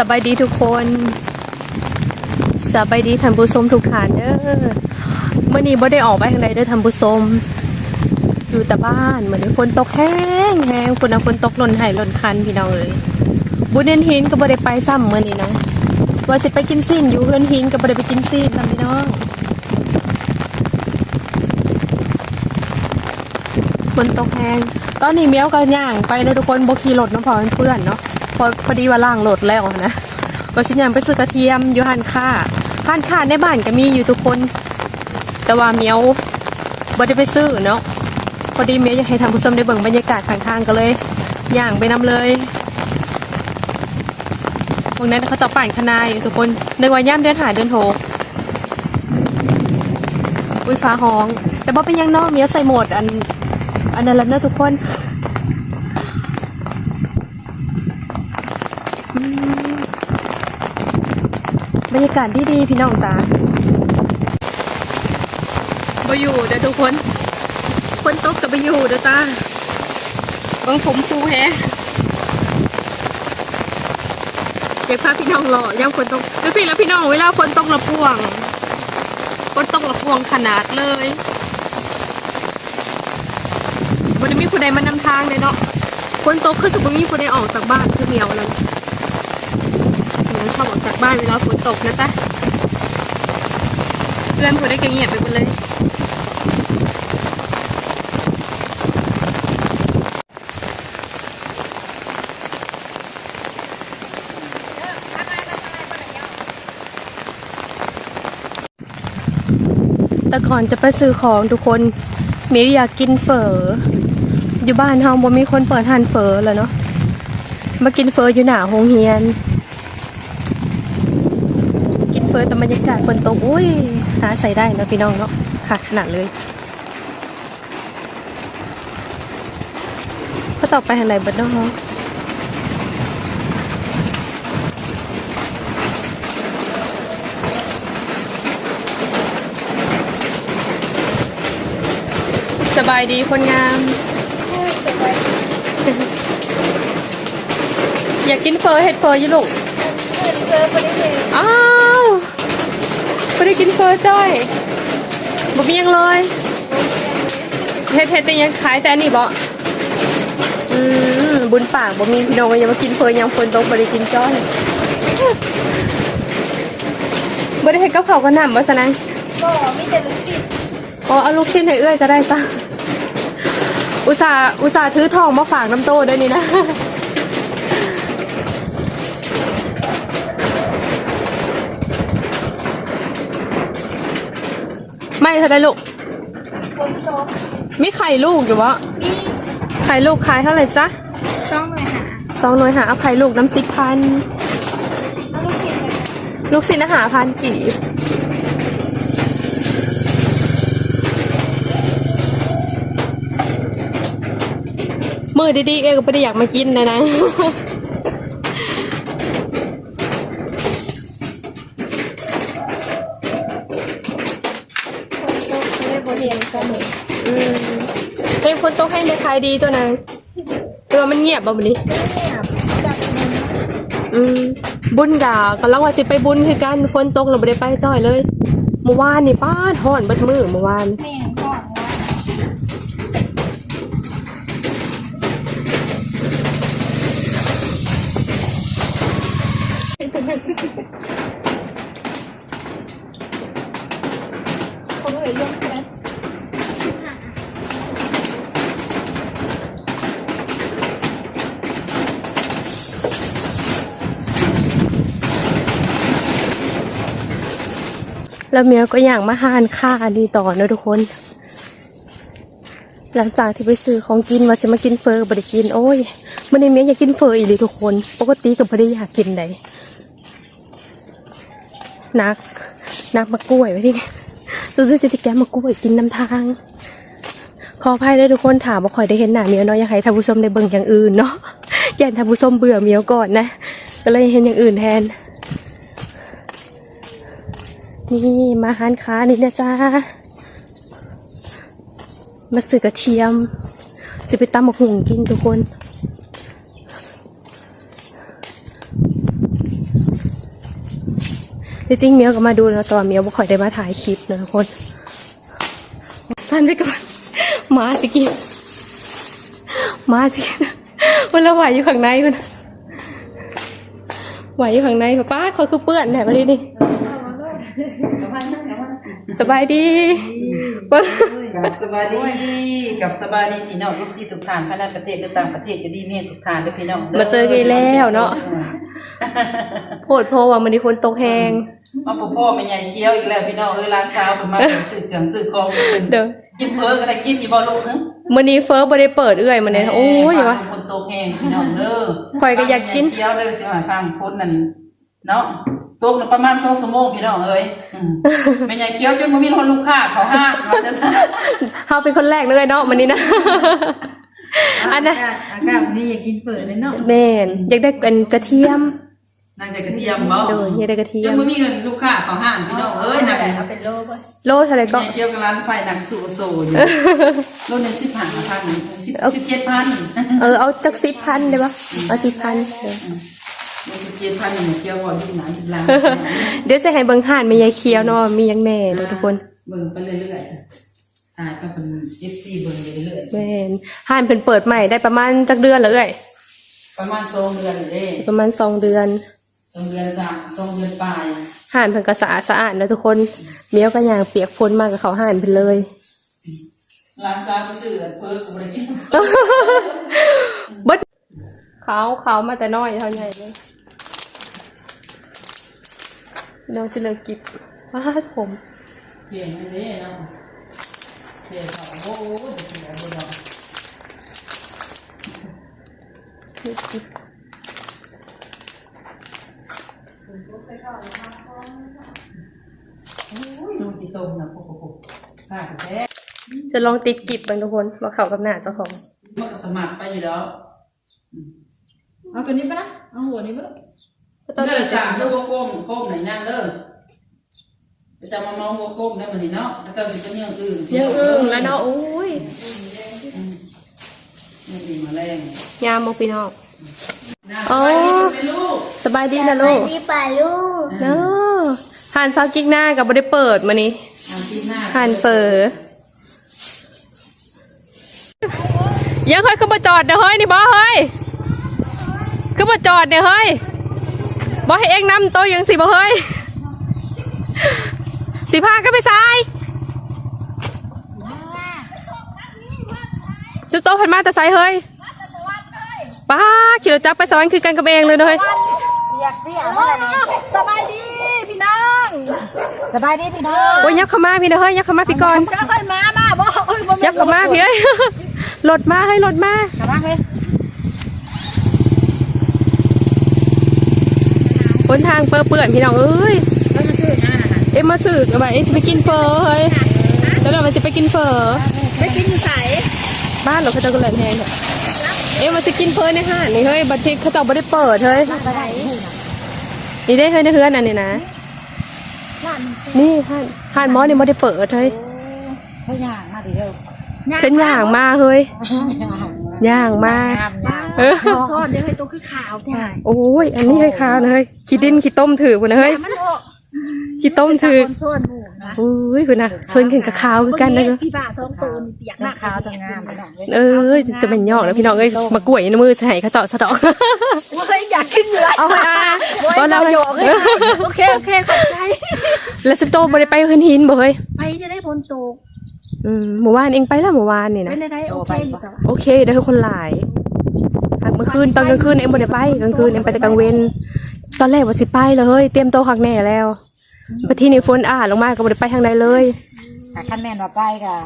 สบายดีทุกคนสบายดีท่านผู้ชมทุกท่านเด้อเมื่อนี้บ่ได้ออกไปทางใดเด้อท่านผู้ชมอยู่แต่บ้านเหมือนฝนตกแห้งแห้งฝนเอาฝนตกหล่นไห้หล่นคันพี่น้องเอ้ยบุญเนนหินก็บ่ได้ไปซ้ำเมื่อนี้นะว่าสิไปกินซีนอยู่เฮือนหินก็บ่ได้ไปกินซีนนํพี่น้องฝนตกแห้งตอนนี้เมียวก็ย่างไปเลยทุกคนบ่ขี่รถเนาะเพราะมันเปื้อนเนาะ อพอดีว่าล่างรถแล้วนะก็สิย่างไปซื้อกระเทียมอยู่หันค่าหันค่าในบ้านก็มีอยู่ทุกคน แต่ว่าเมียวบ่ได้ไปซื้อเนาะพอดีเมียอยากให้ทำผู้ชมได้เบิ่งบรรยากาศข้างๆก็เลยย่างไปนำเลยพวกนั้นเขาจะป่านคณาอยู่ทุกคนในวันย่ามเดินหาเดินโถอุ้ยฟ้าห้อง แต่บ่เป็นยังนอกเมียใส่หมดอันอันนั้นแล้วเนะทุกคนอืมบรรยากาศดีๆพี่น้องจ้าไปอยู่เด้อทุกคน คนตกกับไปอยู่เด้อจ้าบางผมฟูแฮะเก็บภาพพี่น้องรอย่ำฝนตกดูสิแล้วพี่น้องเวลาฝนตกระป่วงฝนตกระป่วงขนาดเลยวันนี้มีผู้ใดมานำทางเลยเนาะคนตกคือสมมติมีผู้ใดออกจากบ้านคือเหมียวเลยเหมียว ชอบออกจากบ้านเวลาฝนตกนะจ๊ะเพื่อนผู้ใดก็เงียบไปหมดเลยแต่ก่อนจะไปซื้อของทุกคนเมียวอยากกินเฝออยู่บ้านเฮาบ่มีคนเปิดร้านเฟอแล้วเนาะมากินเฟออยู่หน้าโรงเรียน เฟอแต่บรรยากาศฝนตกอุ้ยหาใส่ได้เนาะพี่น้องเนาะค่ะขนาดเลยก็ต่อไปทางไหนบัดเนาะสบายดีคนงามอยากกินเฟอเห็ดเฟออยี่ลูกอ้าวไม่ได้กินเฟอร์จ้อยบ่มีหยังเลยเฮ็ดเฮ็ดแต่ยังขายแต่อันนี้บ่อืมบุญปากบ่มีพี่น้องยังมากินเฟอร์ยังคนตกบ่ได้กินจ้อยบ่ได้เฮ็ดกับข้าวกับน้ำบ่ซะนังก็มีแต่ลูกศิษย์อ๋อเอาลูกชิ้นให้เอื้อยก็ได้จ้ะอุตส่าห์อุตส่าห์ถือทองมาฝากน้ำโต้ด้วยนี่นะ ไม่เท่าไรลูกคนโตมีไข่ลูกอยู่วะมีไข่ลูกขายเท่าไหร่จ๊ะช่องเลยหาสองหน่วยหาเอาไข่ลูกน้ำสิบพันเอาลูกศิษย์เลยลูกสินะหาพันกี่มือดีๆเองก็ไม่ได้อยากมากินนะนะ คนโตเขาเลยบเรียนเสมอ อืมเพลงคนโตให้ในขาย ดีตัวนั้นตัวมันเงียบบ่บัดนี้เนี่ยจากเงินอืมบุญกะกำลังว่าสิไปบุญคือกันฝนตกเราไม่ได้ไปจ้อยเลยเมื่อวานนี่ป้าดฮ้อนเบิดมือเมื่อวานแม่ก่อนว่าเขาเลยยกใช่ไหม แล้วเมียก็อย่างมาหานค่าดีต่อเนอะทุกคน หลังจากที่ไปซื้อของกินว่าจะมากินเฟอร์บริกิน โอ้ยมันในเมียอยากกินเฟอร์อีหลีทุกคน ปกติกับบริอยากกินใดนักนักมากล้วยไว้ที่นี่รู้สึกจะแกมากล้วยกินน้ำทาง ขออภัยด้วยทุกคนถามว่าคอยได้เห็นหน้าเมียเนาะอยากให้ท่านผู้ชมได้เบิ่งอย่างอื่นเนาะอย่าท่านผู้ชมเบื่อเมียก่อนนะ ก็เลยเห็นอย่างอื่นแทน นี่มาหานค้านี่นะจ๊ะมาซื้อกระเทียม จะไปตำหมกหุงกินทุกคน จริงๆเมียวก็มาดูแล้วตัวาเมียวบ่ค่อยได้มาถ่ายคลิปนะทุกคน สั้นไปก่อนมาสิกินมาสิกินมันละไหวอยู่ข้างในมันไหวอยู่ข้างในป้าเขาคือเปื้อนแหละมาดินี่ สบายดีเปิ้ลกับสบายดีกับสบายดีพี่น้องทุกสี่ทุกทานภายในประเทศหรือต่างประเทศจะดีเมียทุกทานด้วยพี่น้องมาเจอกันแล้วเนาะโพดโพว่ามันมีคนตกแหงมาพ่อพ่อไม่ใหญ่เกี้ยวอีกแล้วพี่น้องเออร้านสาวเป็นมาสื่อเครื่องสื่อของเด้อกินเพิ่ก็ได้กินอยู่บ่ลูกนึงมื้อนี้เฟิร์สบ่ได้เปิดเอื้อยมันเนี่ยโอ้ยอย่าว่าคนโตแห้งพี่น้องเด้อข่อยก็อยากกินเกี้ยวเด้อสิมาฟังพ้นนั่นเนาะ ตกประมาณ2ชั่วโมงพี่น้องเอ้ยอืมแม่ใหญ่เกี้ยวจนบ่มีคนลูกค้าเขาห้างว่าจะซะเฮาเป็นคนแรกเลยเนาะมันนี้นะ อันน่ะอากาศนี่อยากกินเปิดเลยเนาะแม่นอยากได้เป็นกระเทียมนั่งแต่กระเทียมบ่โดยอยากได้กระเทียยัมงบ่มีเงินลูกค้าเขาห้างพี่น้องเอ้ยนั่นเอาเป็นโลป่ะโลเท่าไหร่ก็ก็เกี่ยวกับร้านไฟดังสูโซอยู่รุ่นหนึ่งสิบห้าพันสิบสิบเจ็ดพันเออเอาจัก10,000ได้ปะเอา10,000เด้อรุ่นสิบ เจ็ดพันเนี่ยเกี่ยวกับที่ไหนที่ร้านเดี๋ยวสิให้เบิ่งห่านแม่ยายเคียวเนาะว่ามีหยังแน่เด้อทุกคนเบิ่งไปเรื่อยๆตายไปเป็นเอฟซีเบิ่งไปเรื่อยแม่นห่านเพิ่นเปิดใหม่ได้ประมาณจักเดือนแล้วเอ้ยๆประมาณสองเดือนเด้ประมาณสองเดือนสองเดือนสามสองเดือนปลายห่านเพิ่นก็สะอาดสะอาดนะทุกคนเมียวก็ย่างเปียกฝนมากับเขาห่านเพิ่นเลย ร้านซาก็ซื้อเพิ่มกูไม่ได้กิน เบิดเขาเขามาแต่น้อยเท่าใหญ่เลย น้องสิเลิกกิบว้าดผมเก่งอันนี้เนาะเก่งเขาโอ้โหเดี๋ยวเดี๋ยวเดี๋ยวเลิกกิบดูตีตรงนะโอ้โหข้าแท้จะลองติดกิบบางทุกคนว่าเขากับหน้าเจ้าของมันก็สมัครไปอยู่แล้วเอาตัวนี้ไปนะเอาหัวนี้ไปละ ก็ต้องเด้ติอดสามลูกก้มก้มไหนนั่งเด้อจะมามองว่าก้มได้มันนี่เนาะจะเจ้าสิเป็นยังอื่นยังอึ้งแล้วเนาะโอ้ยยังอื่นมาแรงยามบอกพี่น้องนะอ๋อไปนี่เป็นลูกสบายดีนะลูกพี่ป่าลูกเนาะห่านซากิกหน้ากับบ่ได้เปิดมานี่อ่านที่หน้าห่านเปิดยังเคยขึ้นมาจอดเด้อเฮ้ยนี่บ่เฮ้ยขึ้นมาจอดเด้อเฮ้ย บ่ให้เองนำโตวยังสิบ่เฮ้ยสิพาก็ไปซ้ายสุดโตวพันมาแต่ไซเฮ้ยป้าขี่รถจักรไปสวรรค์คือกันกับเองเลยเด้อเฮ้ยอยากเสียอะไรสบายดีพี่น้องสบายดีพี่น้องโอ้ยยับเข้ามาพี่เด้อเฮ้ยยับเข้ามาพี่ก่อนจะค่อยมามาบ่โอ้ยบ่ยับเข้ามาพี่เอ้ยรถมาเฮ้ยรถมากลับมาเฮ้ย บนทางเปื้อเปื่อนพี่น้องเอ้ยเราจะซื้อหน้าน่ะเอ็มมาสื่อกันไปเอ็มจะไปกินเฟอเฮ้ยแล้วเราจะไปกินเฟอไปกินใสบ้านเราเขาจะกระเหล่นแหงเนี่ยเอ็มมาจะกินเฟอในห้างนี่เฮ้ยบัตรทิกเขาจะไม่ได้เปิดเฮ้ยไปไหนนี่ได้เฮ้ยในเฮือนอันนี้นะร้านนี่ห้านห้านหมอนี่ไม่ได้เปิดเฮ้ยเขาย่างมาดิเด้อฉันย่างมาเฮ้ย ย่างมาย่างย่างเออซ่อนเดี๋ยวให้ตัวคือขาวแท้โอ้ย อันนี้ให้ข้าวนะเฮ้ยขี้ดินขี้ต้มถือกูนะเฮ้ยมันโอ้ขี้ต้มถือคนส่วนหมู่นะโอ้ยคุณนะเพิ่นขึ้นกับข้าวคือกันนะเฮ้ยพี่ป่าสองตัวมีเปียกหหน้าน้าขาวต่างงามไปหน่อยเอ้ยจะเป็นยอกแล้วพี่น้องเอ้ยมากล้วยในมือใส่เขาเจาะสะดอกเฮ้ยอยากขึ้นเลยเอาไปอะบอเราโยกเลยโอเคโอเคขอบใจแล้วสิโตบ่ได้ไปเฮือนหินบ่เฮ้ยไปจะได้พ้นตก อืมหมู่บ้านเองไปแล้วหมู่บ้านนี่นะ เป็นได้โอเคอยู่แต่ว่าโอเคได้ทุกคนหลายหากเมื่อคืนตอนกลางคืนเอ็มบ่ได้ไปกลางคืนเอ็มไปแต่กลางเวนตอนแรกว่าสิไปเลยเฮ้ยเตรียมโตวคักแน่แล้วไปที่นี่ฝนอ่าลงมาก็บ่ได้ไปทางใดเลย แต่ขั้นแม่นว่าไปกะ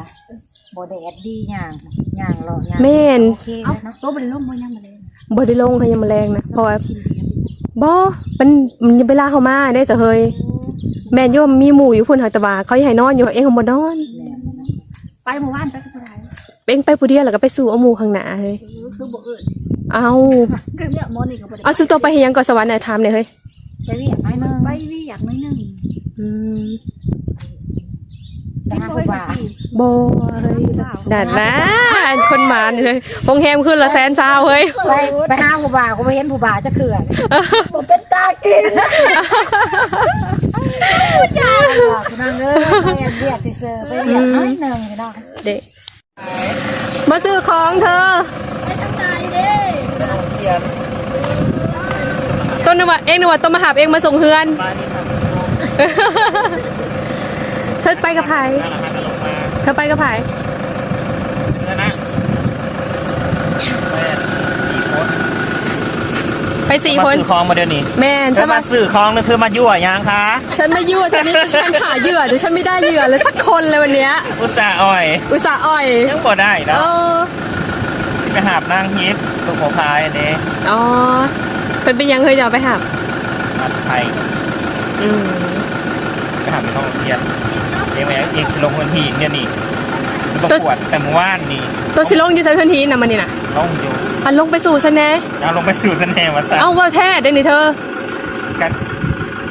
โบแดดดีย่างย่างรอย่างแม่น โอเคเอ้าแล้วเนาะตัวบริโภคมันยังมาเลยบ่ได้ลงให้ยังมาแรงนะเพราะว่ากินเบียร์บ่มันมันเวลาเขามาได้ซะเฮ้ยแม่นโยมมีหมู่อยู่พุ่นหักตะบาเขาให้นอนอยู่เองเขาบ่นอน ไปหมู่บ้านไปกับผู้ใดเองไปผู้เดียวแล้วก็ไปสู่เอาหมู่ข้างหน้าเฮ้ยคือบ่เอิญเอาคือเนี่ยมอนี่ก็บ่ได้เอาสุดโตวไปเฮ็ดหยังก่อนสวรรค์น่ะถามหน่อยเฮ้ยไปเรียกน้อยนึงไปวิอยากน้อยหนึงอืมไปหาผู้บ่าวโบเฮ้ยดัดนะคนหมานี่เลยโรงแรมขึ้นละแสนเช้าเฮ้ยไปไปหาผู้บ่าวก็ไปเห็นผู้บ่าวจะเถื่อนบ่เป็นตากินพี่ น้องเอ้ยไปเรียนเรียกที่เซอร์ไปเรียกน้อยหนึ่งพี่น้องเด็กมาซื้อของเธอไม่ต้องใจเด้ต้นนึกว่าเองนึกว่าต้นมาหาเองมาส่งเฮือนเธอไปกับไผเธอไปกับไผ ไปสี่มาคนซื้อของมาเดี๋ยวนี้แม่นเธใช่อไหมมาซื้อของแล้วเธอมายั่วยังคะฉันไม่ยั่วตอนนี้ฉันหาเหยื่อเดี๋ยวฉันไม่ได้เหยื่อเลยสักคนเลยวันเนี้ยอุตส่าห์อ่อยอุตส่าห์อ่อยยังบ่ได้เอเนาะอไปหาบนางฮิตลูกหัวพายอันนี้อ๋อเป็นไปยังเคยจะเอาไปหาบมาไทยอืมไปหาบในห้องเรียนเองไหมเองสิลงพื้นที่เนี่ยนี่ ประกวดแต่เมื่อวานนี่ตัวสิลงอยู่ใส่พื้นที่นะมันนี่นะลงอยู่อันลงไปสู่ฉันแน่เอาลงไปสู่เสน่ห์มาซะเอาว่าแท้ได้นี่เธอ กัน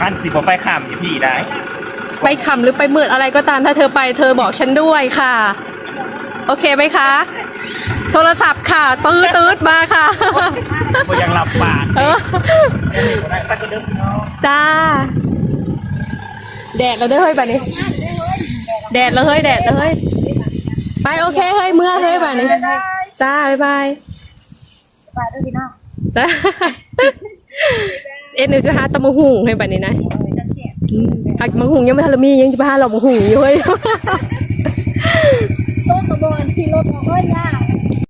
อันสิบ่ไปข้ามอยู่พี่ได้ ไปขำหรือไปมืดอะไรก็ตามถ้าเธอไปเธอบอกฉันด้วยค่ะ โอเคไหมคะ โทรศัพท์ค่ะ ตื้อตื้อมาค่ะบ่ยังหลับปากเออบ่ได้สักก็เดิมเนาะจ้า แดดแล้วเด้อเฮ้ยแบบนี้ แดดแล้วเฮ้ยแดดแล้วเฮ้ย ไปโอเคเฮ้ยเมื่อเฮ้ยแบบนี้จ้าบ๊ายบายไปด้วยพี่น้องจ้าเอ็นเดี๋ยวจะหาตะมะหุงให้แบบนี้นะอืมหักมะหุงยังไม่ทันละมียังจะไปหาเรามะหุงอยู่เฮ้ยต้นกระบอกที่รถบอกว่ายาก